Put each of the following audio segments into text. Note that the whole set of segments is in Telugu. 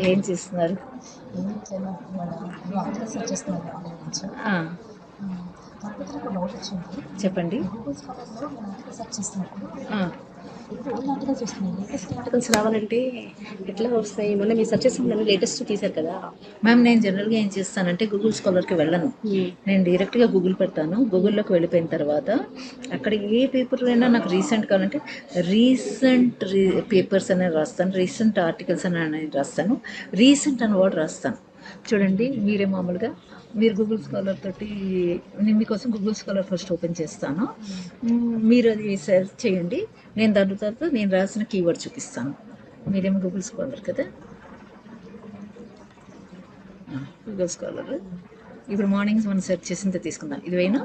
ఏం చేస్తున్నారు? చెప్పండి. ఆర్టికల్స్ రావాలంటే ఎట్లా వస్తాయి? మొన్న మీరు సెర్చ్ చేసిన లేటెస్ట్ తీశారు కదా. మ్యామ్ నేను జనరల్గా ఏం చేస్తానంటే గూగుల్ స్కాలర్కి వెళ్ళను. నేను డైరెక్ట్గా గూగుల్ పెడతాను. గూగుల్లోకి వెళ్ళిపోయిన తర్వాత అక్కడ ఏ పేపర్ అయినా నాకు రీసెంట్ కావాలంటే రీసెంట్ పేపర్స్ అనేది రాస్తాను. రీసెంట్ ఆర్టికల్స్ అని రాస్తాను. రీసెంట్ అని వర్డ్ రాస్తాను. చూడండి మీరే మామూలుగా. మీరు గూగుల్ స్కాలర్ తోటి నేను మీకోసం గూగుల్ స్కాలర్ ఫస్ట్ ఓపెన్ చేస్తాను. మీరు అది సెర్చ్ చేయండి. నేను దాని తర్వాత నేను రాసిన కీవర్డ్ చూపిస్తాను. మీరేమో గూగుల్ స్కాలర్ కదా? గూగుల్ స్కాలర్ ఇప్పుడు మార్నింగ్స్ మనం సెర్చ్ చేసిందే తీసుకుందాం. ఇది వేనా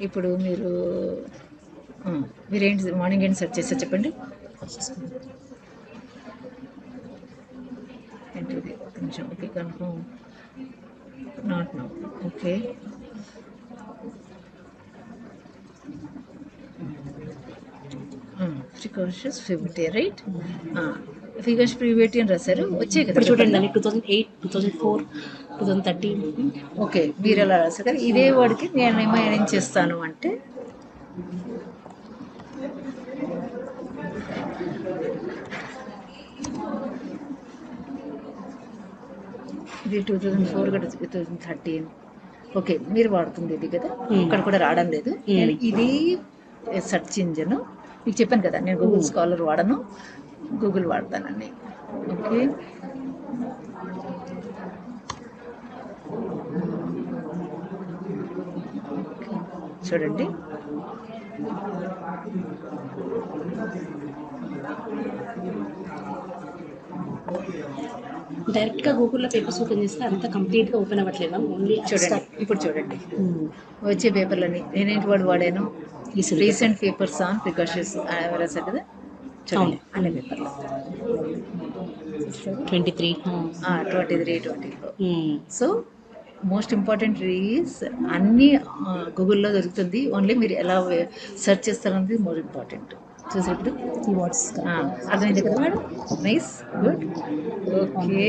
ఇప్పుడు మీరు మీరేంటి మార్నింగ్ ఏంటి సెర్చ్ చేస్తే చెప్పండి? ఏంటిది ఒక నిమిషం okay confirm. Not no okay. Precautions privity right precaution ప్రివిటీ అని రాశారు వచ్చే కదా చూడండి two thousand eight two thousand four two thousand thirteen okay మీరు ఎలా రాశారు కదా ఇదే వాడికి నేను ఏమో ఏం చేస్తాను అంటే ఇది టూ థౌజండ్ ఫోర్ కదా టూ థౌజండ్ థర్టీన్ ఓకే మీరు వాడుతుంది ఇది కదా? ఇక్కడ కూడా రావడం లేదు. నేను ఇది సెర్చ్ ఇంజన్ మీకు చెప్పాను కదా నేను గూగుల్ స్కాలర్ వాడను. గూగుల్ వాడతానండి ఓకే చూడండి. డైరెక్ట్గా గూగుల్లో పేపర్స్ ఓపెన్ చేస్తే అంతా కంప్లీట్గా ఓపెన్ అవ్వట్లేదు? ఓన్లీ చూడండి. ఇప్పుడు చూడండి. వచ్చే పేపర్లని నేనేంటి వాడు వాడాను? రీసెంట్ పేపర్స్ ఆన్ ప్రికాషన్స్ రాశారు కదా? చూడండి. అన్ని పేపర్లు. Twenty three twenty three twenty so most important is అన్నీ గూగుల్లో దొరుకుతుంది. ఓన్లీ మీరు ఎలా సెర్చ్ చేస్తారన్నది more important చూసి ఇప్పుడు కీవర్డ్స్ ఆ, అర్థమైంది కదా మేడం నైస్ గుడ్ ఓకే